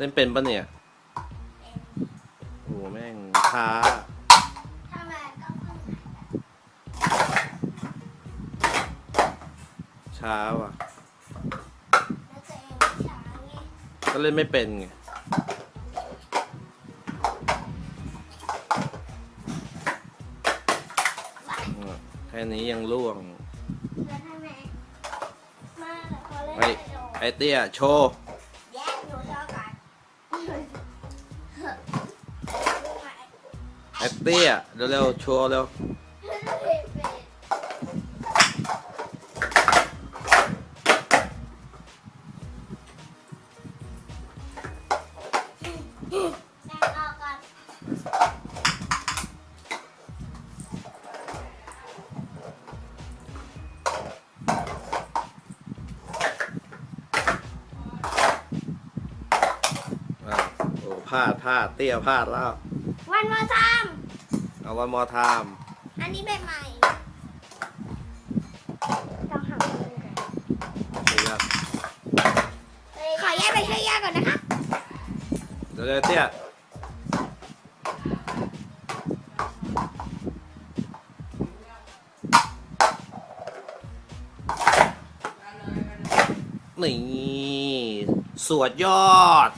เล่นเป็นปะเนี่ยโอ้แม่งช้าทำไมก็เพิ่งช้าว่ะ ก็เล่นไม่เป็นไง แค่นี้ยังล่วงไมมาแล้วพอเล่นเฮ้ยไปโดนไอเตี้ย โชว์ ไอ้เตี้ยเร็วๆโชว์เร็วพลาดพลาดเตี้ยพลาดแล้ว วันมาทเอาวันมอไทม์ำอันนี้แบบใหม่ต้องหาคนอื่นก่อนนี่ครับขอแยกไปช่วยย่าก่อนนะคะ เดี๋ยวเลยเตี้ยนี่สวดยอด